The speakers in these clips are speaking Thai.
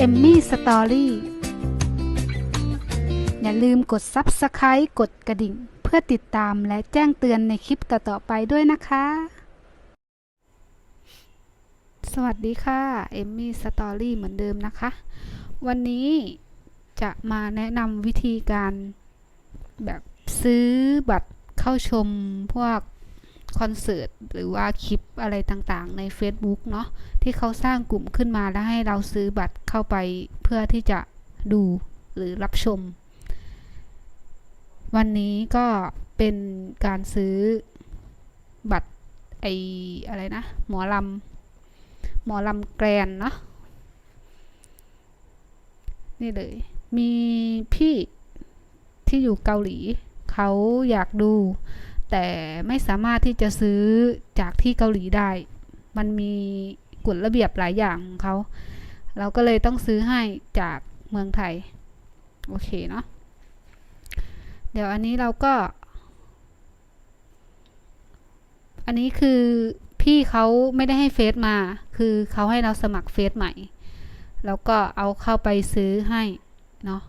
เอมมี่สตอรี่อย่าลืมกด Subscribe กดกระดิ่ง เพื่อติดตามและแจ้งเตือนในคลิปต่อ ๆ ไปด้วยนะคะ สวัสดีค่ะเอมมี่สตอรี่เหมือนเดิมนะคะ วันนี้จะมาแนะนำวิธีการแบบซื้อบัตรเข้าชมพวก คอนเสิร์ตหรือว่าคลิปอะไรต่างๆ ใน Facebook เนาะที่เขาสร้างกลุ่มขึ้นมาแล้วให้เราซื้อบัตรเข้าไปเพื่อที่จะดูหรือรับชม วันนี้ก็เป็นการซื้อบัตรไออะไรนะ หมอลำหมอลำแกรนเนาะนี่เลย มีพี่ที่อยู่เกาหลี เขาอยากดู แต่ไม่สามารถที่จะซื้อจากที่เกาหลีได้ มันมีกฎระเบียบหลายอย่างของเขา เราก็เลยต้องซื้อให้จากเมืองไทย โอเคเนาะ เดี๋ยวอันนี้เราก็ อันนี้คือพี่เขาไม่ได้ให้เฟซมา คือเขาให้เราสมัครเฟซใหม่ แล้วก็เอาเข้าไปซื้อให้เนาะ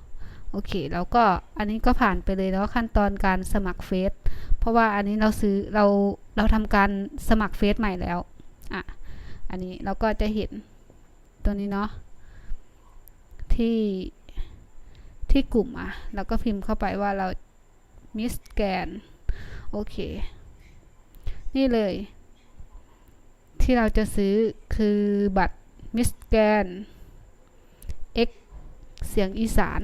โอเค แล้วก็อันนี้ก็ผ่านไปเลยแล้วขั้นตอนการสมัครเฟซ ราะว่าอันนี้เราซื้อเราเราทำการสมัครเฟซใหม่แล้วอะอันนี้เราก็จะเห็นตัวนี้เนาะที่ที่กลุ่มอะเราก็พิมพ์เข้าไปว่าเรามิสแกนโอเค นี่เลย ที่เราจะซื้อคือบัตรมิสแกน X เสียงอีสาน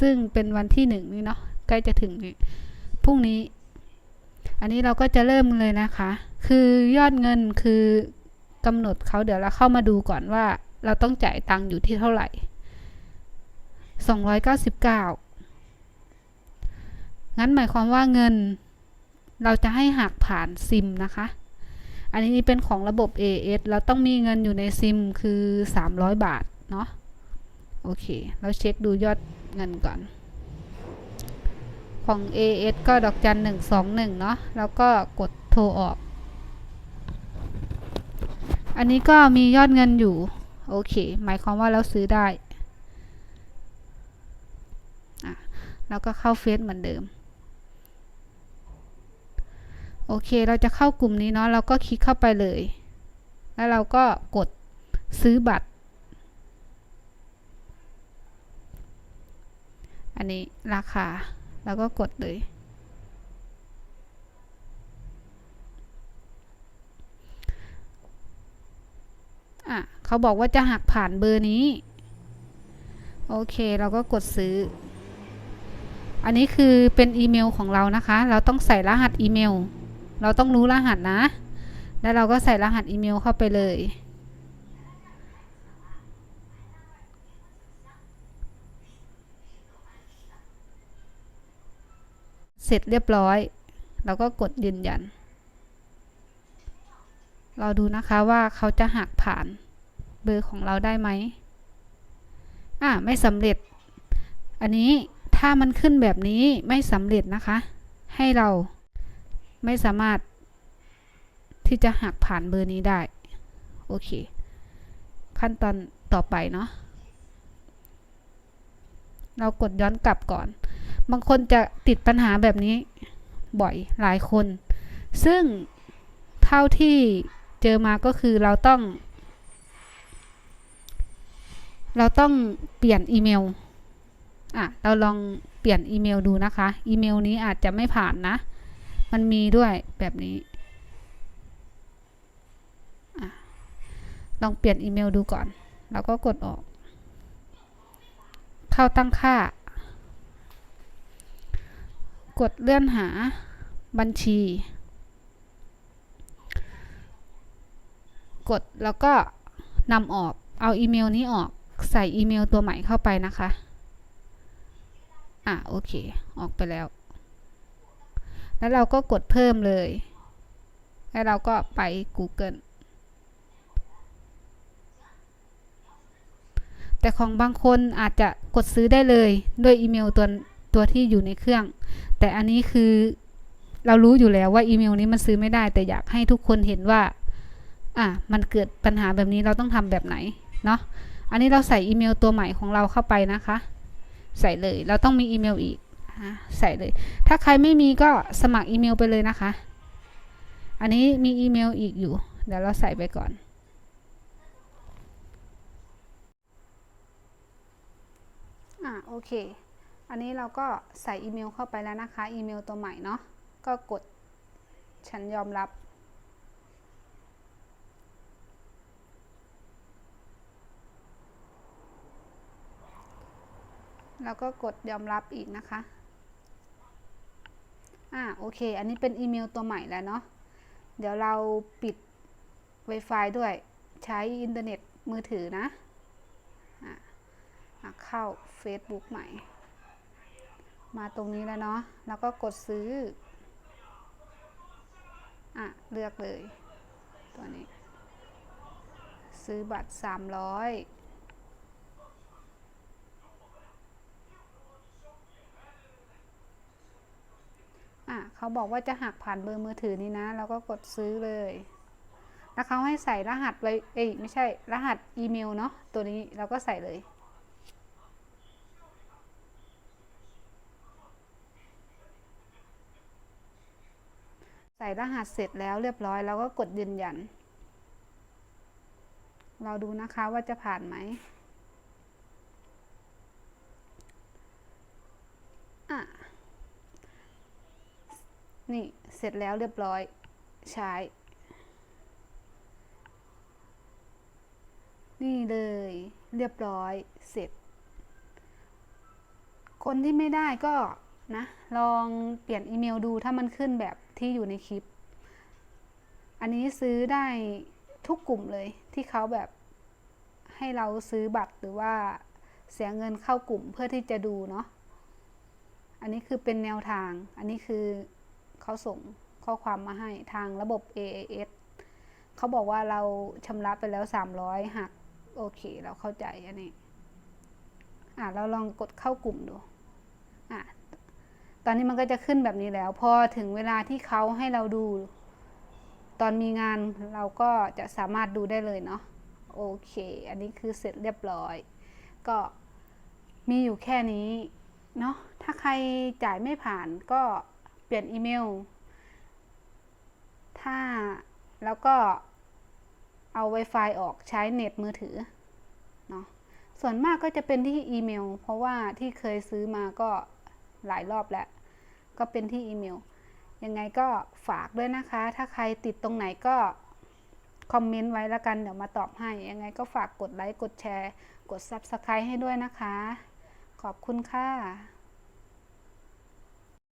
ซึ่งเป็นวันที่หนึ่งนี่เนาะใกล้จะถึงนี่พรุ่งนี้ อันนี้เราก็จะเริ่มเลยนะคะ คือยอดเงินคือกำหนดเขาเดี๋ยวเราเข้ามาดูก่อนว่า เราต้องจ่ายตังค์อยู่ที่เท่าไหร่ 299 งั้นหมายความว่าเงิน เราจะให้หักผ่านซิมนะคะ อันนี้เป็นของระบบ AS เราต้องมีเงินอยู่ในซิมคือ 300 บาท เนาะ โอเค เราเช็คดูยอดเงินก่อน ของ AS ก็ดอกจัน121เนาะแล้วก็กดโทรออก อันนี้ก็มียอดเงินอยู่ โอเค หมายความว่าเราซื้อได้แล้วก็เข้าเฟซเหมือนเดิม โอเค เราจะเข้ากลุ่มนี้เนาะ เราก็คลิกเข้าไปเลย แล้วเราก็กดซื้อบัตร อันนี้ราคา แล้วก็กดเลย อะเขาบอกว่าจะหักผ่านเบอร์นี้ โอเค เราก็กดซื้อ อันนี้คือเป็นอีเมลของเรานะคะ เราต้องใส่รหัสอีเมล เราต้องรู้รหัสนะ แล้วเราก็ใส่รหัสอีเมลเข้าไปเลย เสร็จเรียบร้อย เราก็กดยืนยัน เราดูนะคะว่าเขาจะหักผ่านเบอร์ของเราได้ไหมอะไม่สำเร็จ อันนี้ถ้ามันขึ้นแบบนี้ไม่สำเร็จนะคะ ให้เราไม่สามารถที่จะหักผ่านเบอร์นี้ได้ โอเค ขั้นตอนต่อไปเนาะเรากดย้อนกลับก่อน บางคนจะติดปัญหาแบบนี้บ่อยหลายคน ซึ่งเท่าที่เจอมาก็คือเราต้อง เราต้องเปลี่ยนอีเมลอะเราลองเปลี่ยนอีเมลดูนะคะ อีเมลนี้อาจจะไม่ผ่านนะ มันมีด้วยแบบนี้อลองเปลี่ยนอีเมลดูก่อน แล้วก็กดออก เข้าตั้งค่า กดเลื่อนหาบัญชี กดแล้วก็นำออก เอาอีเมลนี้ออก ใส่อีเมลตัวใหม่เข้าไปนะคะ อะโอเค ออกไปแล้ว แล้วเราก็กดเพิ่มเลย แล้วเราก็ไป Google แต่ของบางคนอาจจะกดซื้อได้เลยด้วยอีเมลตัวตัวที่อยู่ในเครื่อง แต่อันนี้คือเรารู้อยู่แล้วว่าอีเมลนี้มันซื้อไม่ได้ แต่อยากให้ทุกคนเห็นว่า อะมันเกิดปัญหาแบบนี้เราต้องทำแบบไหนเนาะอันนี้เราใส่อีเมลตัวใหม่ของเราเข้าไปนะคะ ใส่เลยเราต้องมีอีเมลอีกอใส่เลย ถ้าใครไม่มีก็สมัครอีเมลไปเลยนะคะ อันนี้มีอีเมลอีกอยู่ เดี๋ยวเราใส่ไปก่อนอะโอเค อันนี้เราก็ใส่อีเมลเข้าไปแล้วนะคะ อีเมลตัวใหม่เนาะ ก็กดฉันยอมรับ แล้วก็กดยอมรับอีกนะคะ อ่าโอเค อันนี้เป็นอีเมลตัวใหม่แล้วเนาะ เดี๋ยวเราปิด Wi-Fi ด้วย ใช้อินเทอร์เน็ตมือถือนะ อะอะเข้า Facebook ใหม่ มาตรงนี้แล้วเนาะ แล้วก็กดซื้อ อะ เลือกเลย ตัวนี้ ซื้อบัตร 300อะเขาบอกว่าจะหักผ่านเบอร์มือถือนี้นะ เราก็กดซื้อเลย แล้วเขาให้ใส่รหัสไว้ เอ้ยไม่ใช่ รหัสอีเมลเนาะ ตัวนี้เราก็ใส่เลย ส่รหัสเสร็จแล้วเรียบร้อยเราก็กดยืนยัน เราดูนะคะว่าจะผ่านไหมอะนี่เสร็จแล้วเรียบร้อยใช้ นี่เลยเรียบร้อยเสร็จ คนที่ไม่ได้ก็ นะ ลองเปลี่ยนอีเมลดูถ้ามันขึ้นแบบที่อยู่ในคลิป อันนี้ซื้อได้ทุกกลุ่มเลยที่เขาแบบให้เราซื้อบัตรหรือว่าเสียเงินเข้ากลุ่มเพื่อที่จะดูเนาะ อันนี้คือเป็นแนวทาง อันนี้คือเขาส่งข้อความมาให้ทางระบบ AAS เขาบอกว่าเราชำระไปแล้ว 300หักโอเค เราเข้าใจอันนี้ อะ เราลองกดเข้ากลุ่มดู อะ อนนี้มันก็จะขึ้นแบบนี้แล้ว พอถึงเวลาที่เขาให้เราดู ตอนมีงานเราก็จะสามารถดูได้เลยเนาะโอเค อันนี้คือเสร็จเรียบร้อย ก็มีอยู่แค่นี้เนาะถ้าใครจ่ายไม่ผ่านก็เปลี่ยนอีเมล ถ้าแล้วก็เอา Wi-Fi ออกใช้เน็ตมือถือเนาะส่วนมากก็จะเป็นที่อีเมล เพราะว่าที่เคยซื้อมาก็หลายรอบแล้ว ก็เป็นที่อีเมล ยังไงก็ฝากด้วยนะคะ ถ้าใครติดตรงไหนก็คอมเมนต์ไว้แล้วกัน เดี๋ยวมาตอบให้ ยังไงก็ฝากกดไลค์ กดแชร์ กด Subscribe ให้ด้วยนะคะ ขอบคุณค่ะ